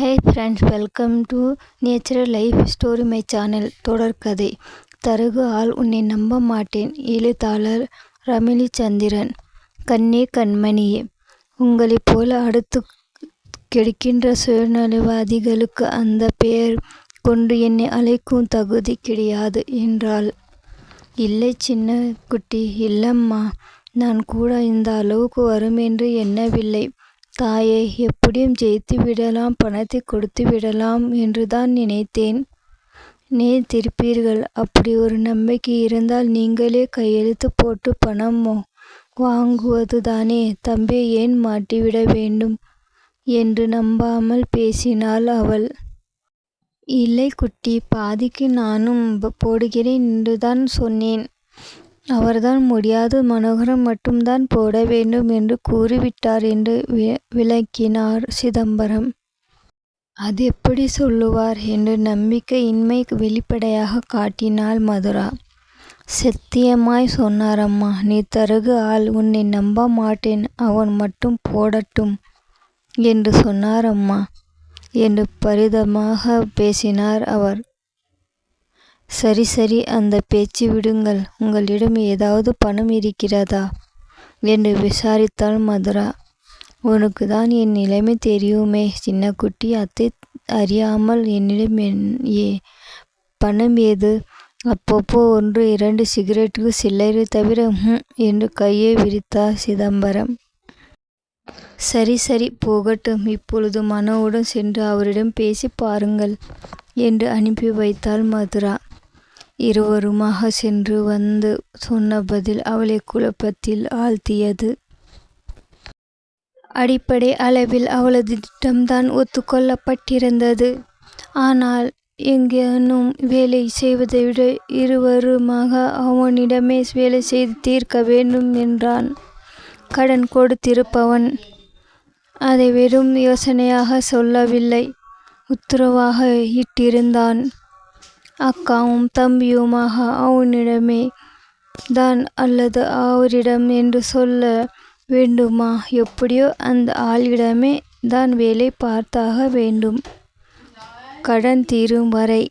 Hey friends welcome to natural life story my channel தொடர்கதை தருகு ஆள் உன்னை நம்ப மாட்டேன் எழுத்தாளர் ரமிலி சந்திரன் கண்ணே கண்மணியே. உங்களைப் போல அடுத்து கிடைக்கின்ற சுயநலவாதிகளுக்கு அந்த பெயர் கொண்டு என்னை அழைக்கும் தகுதி கிடையாது என்றாள். இல்லை சின்ன குட்டி இல்லம்மா நான் கூட இந்த அளவுக்கு வரும் என்று எண்ணவில்லை. தாயே எப்படியும் ஜெயித்து விடலாம் பணத்தை கொடுத்து விடலாம் என்றுதான் நினைத்தேன். நினைத்திருப்பீர்கள் அப்படி ஒரு நம்பிக்கை இருந்தால் நீங்களே கையெழுத்து போட்டு பணம் வாங்குவதுதானே. தம்பி ஏன் மாட்டிவிட வேண்டும்? என்று நம்பாமல் பேசினாள் அவள். இல்லை குட்டி பாதிக்கு நானும் போடுகிறேன் என்றுதான் சொன்னேன். அவர்தான் முடியாது மனோகரன் மட்டும்தான் போட வேண்டும் என்று கூறிவிட்டார் என்று விளக்கினார் சிதம்பரம். அது எப்படி சொல்லுவார்? என்று நம்பிக்கையின்மை வெளிப்படையாக காட்டினாள் மதுரா. சத்தியமாய் சொன்னாரம்மா நீ தருகு ஆள் உன்னை நம்ப மாட்டேன் அவன் மட்டும் போடட்டும் என்று சொன்னாரம்மா என்று பரிதமாக பேசினார் அவர். சரி சரி அந்த பேச்சு விடுங்கள். உங்களிடம் ஏதாவது பணம் இருக்கிறதா? என்று விசாரித்தாள் மதுரா. உனக்கு தான் என் நிலைமை தெரியுமே. சின்ன குட்டி அத்தை அறியாமல் என்னிடம் என் ஏ பணம் ஏது? அப்பப்போ ஒன்று இரண்டு சிகரெட்டுக்கு சில்லறை தவிர ஹம் என்று கையை விரித்தார் சிதம்பரம். சரி சரி போகட்டும். இப்பொழுது மனோவுடன் சென்று அவரிடம் பேசி பாருங்கள் என்று அனுப்பி வைத்தாள் மதுரா. இருவருமாக சென்று வந்து சொன்ன பதில் அவளை குழப்பத்தில் ஆழ்த்தியது. அடிப்படை அளவில் அவளது திட்டம்தான் ஒத்துக்கொள்ளப்பட்டிருந்தது. ஆனால் எங்கேனும் வேலை செய்வதை விட இருவருமாக அவனிடமே வேலை செய்து தீர்க்க வேண்டும் என்றான். கடன் கொடுத்திருப்பவன் அதை வெறும் யோசனையாக சொல்லவில்லை உத்தரவாக இட்டிருந்தான். அக்காவும் தம்பியுமாக அவனிடமே தான் அல்லது அவரிடம் என்று சொல்ல வேண்டுமா? எப்படியோ அந்த ஆளிடமே தான் வேலை பார்த்தாக வேண்டும். கடன் தீரும் வரை.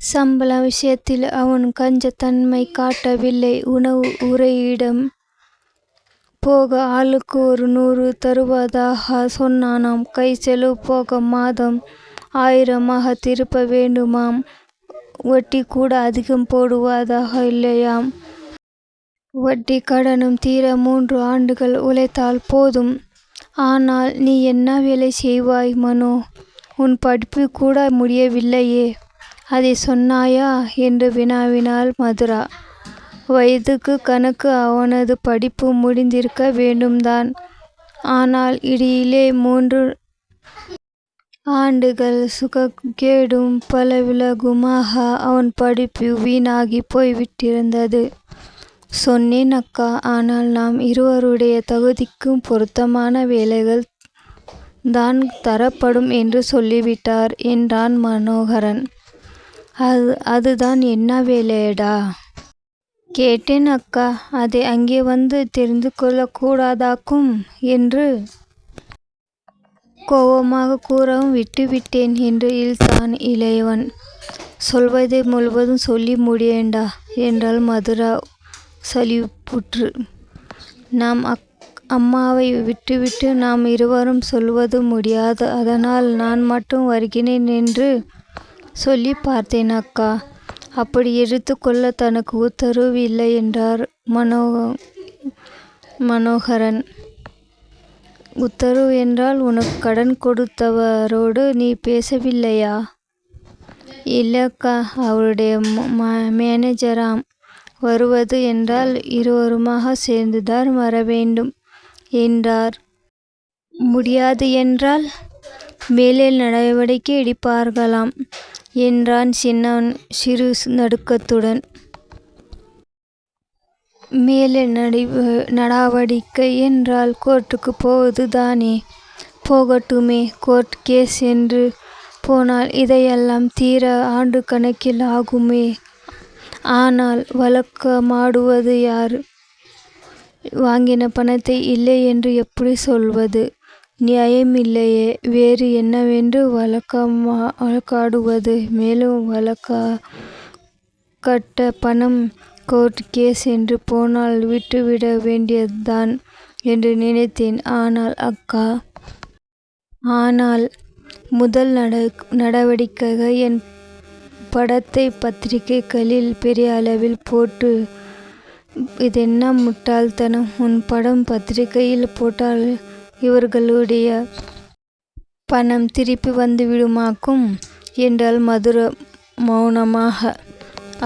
சம்பள விஷயத்தில் அவன் கஞ்சத்தன்மை காட்டவில்லை. உணவு உரையிடம் போக ஆளுக்கு ஒரு நூறு தருவதாக சொன்னானாம். கை செலவு போக மாதம் ஆயிரமாக திருப்ப வேண்டுமாம். வட்டி கூட அதிகம் போடுவதாக இல்லையாம். வட்டி கடனும் தீர மூன்று ஆண்டுகள் உழைத்தால் போதும். ஆனால் நீ என்ன வேலை செய்வாய் மனோ? உன் படிப்பு கூட முடியவில்லையே. அதை சொன்னாயா? என்று வினாவினாள் மதுரா. வயதுக்கு கணக்கு அவனது படிப்பு முடிந்திருக்க வேண்டும்தான். ஆனால் இடையிலே மூன்று ஆண்டுகள் சுகக்கேடும் விலகுமாக அவன் படிப்பு வீணாகி போய்விட்டிருந்தது. சொன்னேன் அக்கா. ஆனால் நாம் இருவருடைய தகுதிக்கும் பொருத்தமான வேலைகள் தான் தரப்படும் என்று சொல்லிவிட்டார் என்றான் மனோகரன். அது அதுதான் என்ன வேலையடா? கேட்டேன் அக்கா. அதை அங்கே வந்து தெரிந்து கொள்ளக்கூடாதாக்கும் என்று கோபமாக கூறவும் விட்டுவிட்டேன் என்று இழுத்தான் இளையவன். சொல்வதை முழுவதும் சொல்லி முடியேண்டா என்றால் மதுரா சலிப்புற்று. நாம் அக் அம்மாவை விட்டுவிட்டு நாம் இருவரும் சொல்வது முடியாது. அதனால் நான் மட்டும் வருகிறேன் என்று சொல்லி பார்த்தேன் அக்கா. அப்படி எடுத்துக்கொள்ள தனக்கு உத்தரவு இல்லை என்றார் மனோ மனோகரன். உத்தரவு என்றால் உனக்கு கடன் கொடுத்தவரோடு நீ பேசவில்லையா? இல்லைக்கா அவருடைய மேனேஜராம். வருவது என்றால் இருவருமாக சேர்ந்துதான் வரவேண்டும் என்றார். முடியாது என்றால்? மேலே நடவடிக்கை எடுப்பார்களாம் என்றான் சின்னவன் சிறு நடுக்கத்துடன். மேலே நடவடிக்கை என்றால் கோர்ட்டுக்கு போவது தானே. போகட்டுமே. கோர்ட் கேஸ் என்று போனால் இதையெல்லாம் தீர ஆண்டு கணக்கில் ஆகுமே. ஆனால் வழக்கமாடுவது யார்? வாங்கின பணத்தை இல்லை என்று எப்படி சொல்வது? நியாயமில்லையே வேறு என்னவென்று வழக்காடுவது மேலும் வழக்க கட்ட பணம் கோர்ட் கேஸ் என்று போனால் விட்டுவிட வேண்டியதுதான் என்று நினைத்தேன் ஆனால் அக்கா. ஆனால் முதல் நடவடிக்கையாக என் படத்தை பத்திரிகைகளில் பெரிய அளவில் போட்டு இதென்ன முட்டாள்தனம் உன் படம் பத்திரிகையில் போட்டால் இவர்களுடைய பணம் திருப்பி வந்துவிடுமாக்கும் என்றால் மதுர மௌனமாக.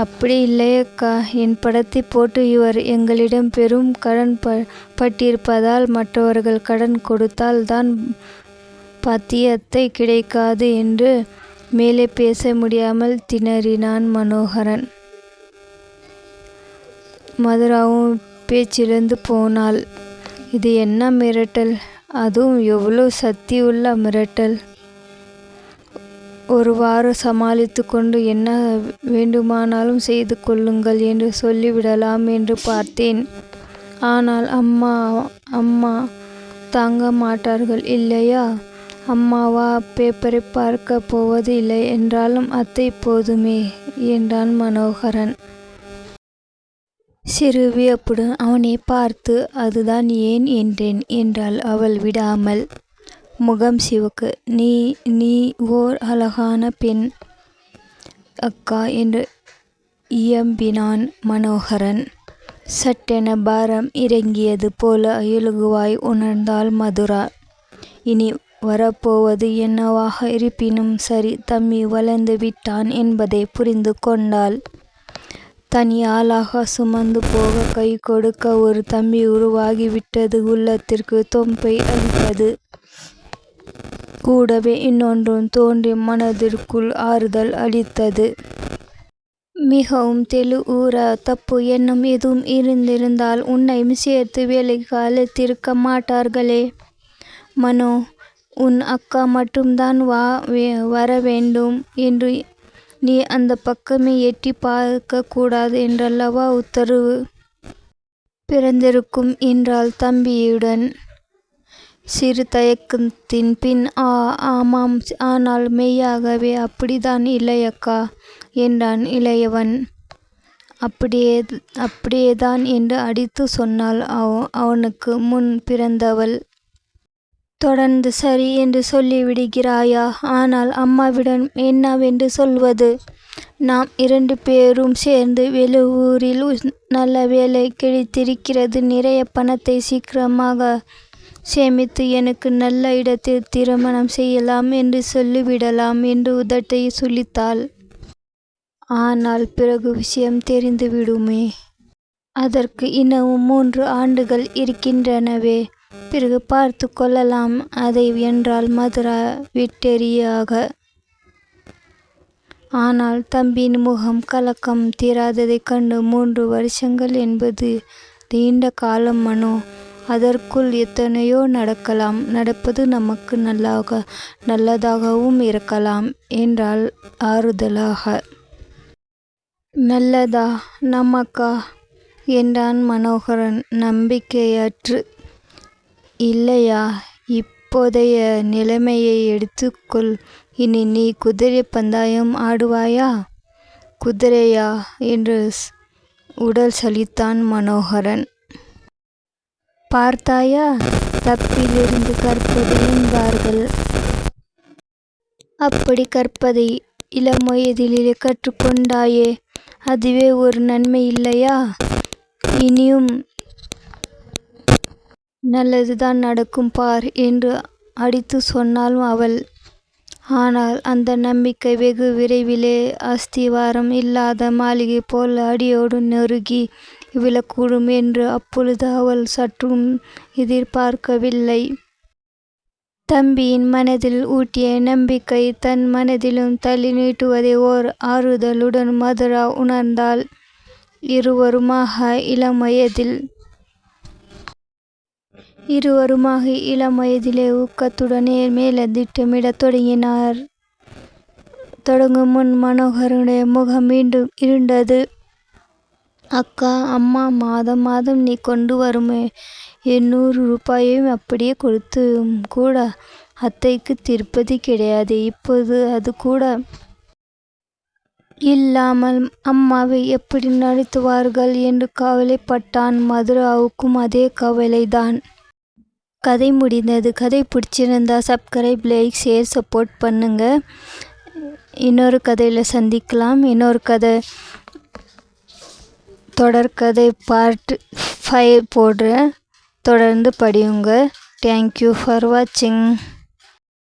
அப்படி இல்லையக்கா என் படத்தை போட்டு இவர் எங்களிடம் பெரும் கடன் ப பட்டிருப்பதால் மற்றவர்கள் கடன் கொடுத்தால் தான் பத்தியத்தை கிடைக்காது என்று மேலே பேச முடியாமல் திணறினான் மனோகரன். மதுராவும் பேச்சிழந்து போனாள். இது என்ன மிரட்டல். அதுவும் எவ்வளவு சக்தியுள்ள மிரட்டல். ஒருவாறு சமாளித்துக்கொண்டு என்ன வேண்டுமானாலும் செய்து கொள்ளுங்கள் என்று சொல்லிவிடலாம் என்று பார்த்தேன். ஆனால் அம்மா அம்மா தாங்க மாட்டார்கள் இல்லையா? அம்மாவா பேப்பரை பார்க்க போவது இல்லை என்றாலும் அத்தை போதுமே என்றான் மனோகரன். சிறு வியப்புடன் அவனை பார்த்து அதுதான் ஏன் என்றேன் என்றாள் அவள் விடாமல். முகம் சிவுக்கு நீ நீ ஓர் அழகான பெண் அக்கா என்று இயம்பினான் மனோகரன். சட்டென பாரம் இறங்கியது போல இலகுவாய் உணர்ந்தாள் மதுரா. இனி வரப்போவது என்னவாக இருப்பினும் சரி தம்மி வளர்ந்து விட்டான் என்பதை புரிந்து கொண்டாள். தனி சுமந்து போக கை கொடுக்க ஒரு தம்பி உருவாகிவிட்டது உள்ளத்திற்கு தொம்பை அளிப்பது கூடவே இன்னொன்றும் தோன்றி மனதிற்குள் ஆறுதல் அளித்தது. மிகவும் தெளிவுற தப்பு எண்ணம் எதுவும் இருந்திருந்தால் உன்னையும் சேர்த்து வேலைக்கு அழைத்திருக்க மாட்டார்களே. மனோ. உன் அக்கா மட்டும்தான் வரவேண்டும் என்று நீ அந்த பக்கமே எட்டிப் பார்க்கக்கூடாது என்றல்லவா உத்தரவு பிறந்திருக்கும் என்றால் தம்பியுடன். சிறு தயக்கத்தின் பின் ஆமாம் ஆனால் மெய்யாகவே அப்படிதான் இல்லையக்கா என்றான் இளையவன். அப்படியே அப்படியேதான் என்று அடித்து சொன்னாள் அவனுக்கு முன் பிறந்தவள். தொடர்ந்து சரி என்று சொல்லிவிடுகிறாயா? ஆனால் அம்மாவிடம் என்னவென்று சொல்வது? நாம் இரண்டு பேரும் சேர்ந்து வெளியூரில் நல்ல வேலை கிடைத்திருக்கிறது நிறைய பணத்தை சீக்கிரமாக சேமித்து எனக்கு நல்ல இடத்தில் திருமணம் செய்யலாம் என்று சொல்லிவிடலாம் என்று உதட்டை சுழித்தாள் ஆனால் பிறகு விஷயம் தெரிந்துவிடுமே. அதற்கு இன்னமும் மூன்று ஆண்டுகள் இருக்கின்றனவே. பிறகு பார்த்துக் கொள்ளலாம் அதை என்றால் மதுரா விட்டெறியாக. ஆனால் தம்பியின் முகம் கலக்கம் தீராததைக் கண்டு மூன்று வருஷங்கள் என்பது நீண்ட காலம் மனோ. அதற்குள் எத்தனையோ நடக்கலாம். நடப்பது நமக்கு நல்லதாகவும் இருக்கலாம் என்றால் ஆறுதலாக. நல்லதா? நமக்கா? என்றான் மனோகரன் நம்பிக்கையற்று. இல்லையா? இப்போதைய நிலைமையை எடுத்துக்கொள். இனி நீ குதிரை பந்தாயம் ஆடுவாயா? குதிரையா? என்று உடல் சலித்தான் மனோகரன். பார்த்தாயா? தப்பிலிருந்து கற்பது என்பார்கள். அப்படி கற்பதை இளம் வயதிலேயே கற்றுக்கொண்டாயே அதுவே ஒரு நன்மை இல்லையா? இனியும் நல்லதுதான் நடக்கும் பார் என்று அடித்துச் சொன்னாலும் அவள். ஆனால் அந்த நம்பிக்கை வெகு விரைவிலே அஸ்திவாரம் இல்லாத மாளிகை போல் அடியோடு நெருகி விழக்கூடும் என்று அப்பொழுது அவள் சற்றும் எதிர்பார்க்கவில்லை. தம்பியின் மனதில் ஊட்டிய நம்பிக்கை தன் மனதிலும் தள்ளி நீட்டுவதை ஓர் ஆறுதலுடன் மதுரா உணர்ந்தாள். இருவருமாக இளம் வயதிலே ஊக்கத்துடனே மேலே திட்டமிடத் தொடங்கினார் தொடங்கும் முன் மனோகருடைய முகம் மீண்டும் இருண்டது. அக்கா. அம்மா மாதம் மாதம் நீ கொண்டு வரும். எண்ணூறு ரூபாயையும் அப்படியே கொடுத்து கூட அத்தைக்கு திருப்பதி கிடையாது. இப்போது அது கூட இல்லாமல் அம்மாவை எப்படி நடத்துவார்கள்? என்று கவலைப்பட்டான் மதுராவுக்கும் அதே கவலைதான். கதை முடிந்தது. கதை பிடிச்சிருந்தா சப்ஸ்கிரைப் லைக் ஷேர் சப்போர்ட் பண்ணுங்க. இன்னொரு கதையில் சந்திக்கலாம். இன்னொரு கதை. தொடர்கதை பார்ட் ஃபைவ் போடுறேன். தொடர்ந்து படியுங்க. தேங்க்யூ ஃபார் வாட்சிங்